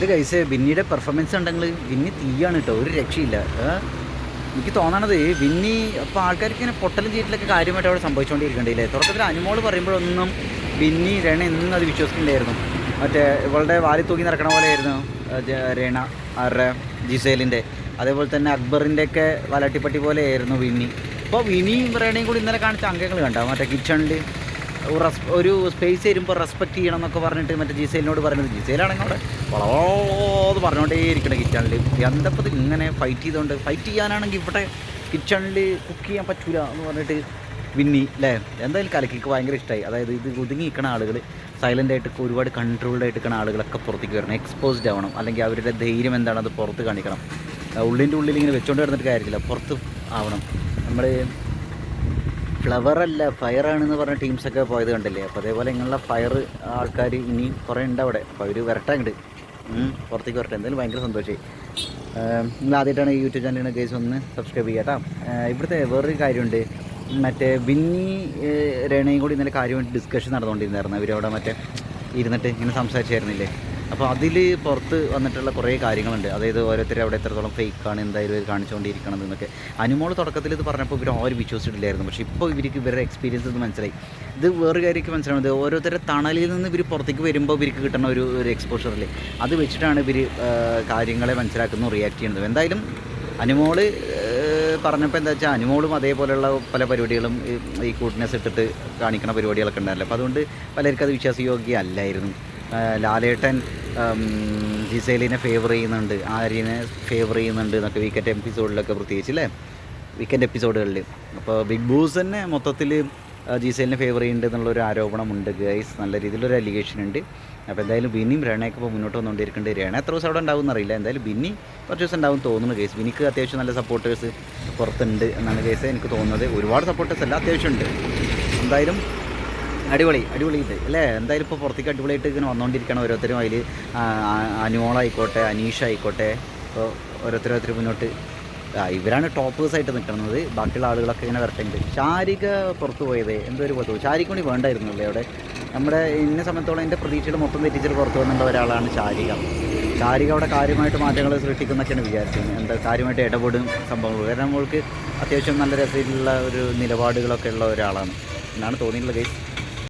എന്റെ കൈസ് വിന്നിയുടെ പെർഫോമൻസ് ഉണ്ടെങ്കിൽ വിന്നി തീയാണ് കേട്ടോ ഒരു രക്ഷയില്ല. എനിക്ക് തോന്നണത് വിന്നി അപ്പോൾ ആൾക്കാർക്ക് ഇങ്ങനെ പൊട്ടലും ചീറ്റിലൊക്കെ കാര്യമായിട്ട് അവിടെ സംഭവിച്ചുകൊണ്ടിരിക്കണ്ടില്ലേ തുടക്കത്തിൽ അനുമോൾ പറയുമ്പോഴൊന്നും വിന്നി രണ എന്നും അത് വിശ്വസിക്കുന്നുണ്ടായിരുന്നു മറ്റേ ഇവളുടെ വാലി തൂക്കി നടക്കണ പോലെയായിരുന്നു രേണ ആരുടെ ജിസേലിന്റെ അതേപോലെ തന്നെ അക്ബറിന്റെ ഒക്കെ വലട്ടിപ്പട്ടി പോലെയായിരുന്നു വിന്നി. അപ്പോൾ വിനിയും റേണയും കൂടി ഇന്നലെ കാണിച്ച അംഗങ്ങൾ കണ്ടോ? മറ്റേ കിച്ചണിൽ ഒരു സ്പേസ് തരുമ്പോൾ റെസ്പെക്ട് ചെയ്യണം എന്നൊക്കെ പറഞ്ഞിട്ട് മറ്റേ ജിസേലിനോട് പറയുന്നത് ജിസേലാണെങ്കിൽ അവിടെ വളോന്ന് പറഞ്ഞുകൊണ്ടേ ഇരിക്കണം കിച്ചണിൽ എന്തപ്പോൾ ഇങ്ങനെ ഫൈറ്റ് ചെയ്തുകൊണ്ട് ഫൈറ്റ് ചെയ്യാനാണെങ്കിൽ ഇവിടെ കിച്ചണിൽ കുക്ക് ചെയ്യാൻ പറ്റൂല എന്ന് പറഞ്ഞിട്ട് വിന്നി അല്ലേ എന്തായാലും കലക്കിക്ക് ഭയങ്കര ഇഷ്ടമായി അതായത് ഇത് ഒതുങ്ങി നിൽക്കുന്ന ആളുകൾ സൈലന്റ് ആയിട്ട് ഒരുപാട് കൺട്രോൾഡ് ആയിട്ട് നിൽക്കുന്ന ആളുകളൊക്കെ പുറത്തേക്ക് വരണം. എക്സ്പോസ്ഡ് ആവണം. അല്ലെങ്കിൽ അവരുടെ ധൈര്യം എന്താണ് അത് പുറത്ത് കാണിക്കണം. ഉള്ളിന്റെ ഉള്ളിൽ ഇങ്ങനെ വെച്ചുകൊണ്ട് കിടന്നിട്ട് കാര്യമില്ല. പുറത്ത് ആവണം. നമ്മൾ ഫയർ ആണെന്ന് പറഞ്ഞ ടീംസൊക്കെ പോയത് കണ്ടല്ലേ? അപ്പോൾ അതേപോലെ ഇങ്ങനെയുള്ള ഫയർ ആൾക്കാർ ഇനി കുറേ ഉണ്ട് അവിടെ. അപ്പോൾ അവർ വരട്ടെ അങ്ങോട്ട് പുറത്തേക്ക് വരട്ടെ. എന്തായാലും ഭയങ്കര സന്തോഷമായി നിങ്ങൾ ആദ്യമായിട്ടാണ് ഈ യൂട്യൂബ് ചാനലിനെ കേസ് ഒന്ന് സബ്സ്ക്രൈബ് ചെയ്യാം കേട്ടോ. ഇവിടുത്തെ വേറൊരു കാര്യമുണ്ട്. മറ്റേ വിന്നി രേണയും കൂടി ഇന്നലെ കാര്യമായിട്ട് ഡിസ്കഷൻ നടന്നുകൊണ്ടിരുന്നായിരുന്നു. അവരവിടെ മറ്റേ ഇരുന്നിട്ട് ഇങ്ങനെ സംസാരിച്ചായിരുന്നില്ലേ അപ്പോൾ അതിൽ പുറത്ത് വന്നിട്ടുള്ള കുറേ കാര്യങ്ങളുണ്ട്. അതായത് ഓരോരുത്തർ അവിടെ എത്രത്തോളം ഫേക്കാണ് എന്തായാലും ഇത് കാണിച്ചുകൊണ്ടിരിക്കണം എന്നൊക്കെ. അനുമോൾ തുടക്കത്തിൽ ഇത് പറഞ്ഞപ്പോൾ ഇവർ ആരും വിശ്വസിച്ചിട്ടില്ലായിരുന്നു. പക്ഷേ ഇപ്പോൾ ഇവർക്ക് ഇവരുടെ എക്സ്പീരിയൻസ് ഇത് മനസ്സിലായി. ഇത് വേറെ കാര്യമൊക്കെ മനസ്സിലാവുന്നത് ഓരോരുത്തരുടെ തണലിൽ നിന്ന് ഇവർ പുറത്തേക്ക് വരുമ്പോൾ ഇവർക്ക് കിട്ടുന്ന ഒരു ഒരു എക്സ്പോഷറിൽ അത് വെച്ചിട്ടാണ് ഇവർ കാര്യങ്ങളെ മനസ്സിലാക്കുന്നു റിയാക്ട് ചെയ്യുന്നത്. എന്തായാലും അനുമോൾ പറഞ്ഞപ്പോൾ എന്താ വെച്ചാൽ അനുമോളും അതേപോലെയുള്ള പല പരിപാടികളും ഈ- കൂട്ടിനെസ് ഇട്ടിട്ട് കാണിക്കുന്ന പരിപാടികളൊക്കെ ഉണ്ടായിരുന്നില്ല. അപ്പോൾ അതുകൊണ്ട് പലർക്കും അത് വിശ്വാസയോഗ്യ അല്ലായിരുന്നു ലാലേട്ടൻ ജിസേലിനെ ഫേവർ ചെയ്യുന്നുണ്ട് ആര്യനെ ഫേവർ ചെയ്യുന്നുണ്ട് എന്നൊക്കെ വീക്കെൻഡ് എപ്പിസോഡിലൊക്കെ പ്രത്യേകിച്ച് അല്ലേ വീക്കെൻഡ് എപ്പിസോഡുകളിൽ അപ്പോൾ ബിഗ് ബോസ് തന്നെ മൊത്തത്തിൽ ജിസേലിനെ ഫേവർ ചെയ്യുന്നുണ്ട് എന്നുള്ളൊരു ആരോപണമുണ്ട് ഗൈസ് നല്ല രീതിയിലൊരു അലിഗേഷൻ ഉണ്ട്. അപ്പോൾ എന്തായാലും ബിന്നിയും രണയൊക്കെ ഇപ്പോൾ മുന്നോട്ട് വന്നുകൊണ്ടിരിക്കേണ്ടി രേണ എത്ര ദിവസം അവിടെ ഉണ്ടാവും എന്നറിയില്ല. എന്തായാലും ബിന്നി കുറച്ച് ദിവസം ഉണ്ടാവും തോന്നുന്നു കേസ് ബിന്നിക്ക് അത്യാവശ്യം നല്ല സപ്പോർട്ടേഴ്സ് പുറത്തുണ്ട് എന്നാണ് കേസ് എനിക്ക് തോന്നുന്നത്. ഒരുപാട് സപ്പോർട്ടേഴ്സ് അല്ല അത്യാവശ്യം ഉണ്ട്. എന്തായാലും അടിപൊളി അടിപൊളി ഇത്. അല്ലേ? എന്തായാലും ഇപ്പോൾ പുറത്തേക്ക് അടിപൊളിയായിട്ട് ഇങ്ങനെ വന്നുകൊണ്ടിരിക്കണം ഓരോരുത്തരും അതിൽ അനുമോളായിക്കോട്ടെ അനീഷ് ആയിക്കോട്ടെ ഇപ്പോൾ ഓരോരുത്തരോരുത്തർ മുന്നോട്ട്. ഇവരാണ് ടോപ്പേഴ്സ് ആയിട്ട് നിൽക്കുന്നത് ബാക്കിയുള്ള ആളുകളൊക്കെ ഇങ്ങനെ വരട്ടുണ്ട് ശാരിക പുറത്തു പോയത് എന്തോ ഒരു പുറത്ത് പോയി ശാരിക്ക് കൂടി വേണ്ടായിരുന്നുള്ളൂ അവിടെ? നമ്മുടെ ഇന്ന സമയത്തോളം എന്റെ പ്രതീക്ഷകൾ മൊത്തം തെറ്റിച്ചിട്ട് പുറത്തു വന്നിട്ടുള്ള ഒരാളാണ് ശാരിക ശാരിക അവിടെ കാര്യമായിട്ട് മാറ്റങ്ങൾ സൃഷ്ടിക്കുന്നൊക്കെയാണ് വിചാരിച്ചത്. എന്താ കാര്യമായിട്ട് ഇടപെടും സംഭവങ്ങൾ. കാരണം അവൾക്ക് അത്യാവശ്യം നല്ല രസത്തിലുള്ള ഒരു നിലപാടുകളൊക്കെ ഉള്ള ഒരാളാണ്. എന്നാണ് തോന്നിയിട്ടുള്ളത്.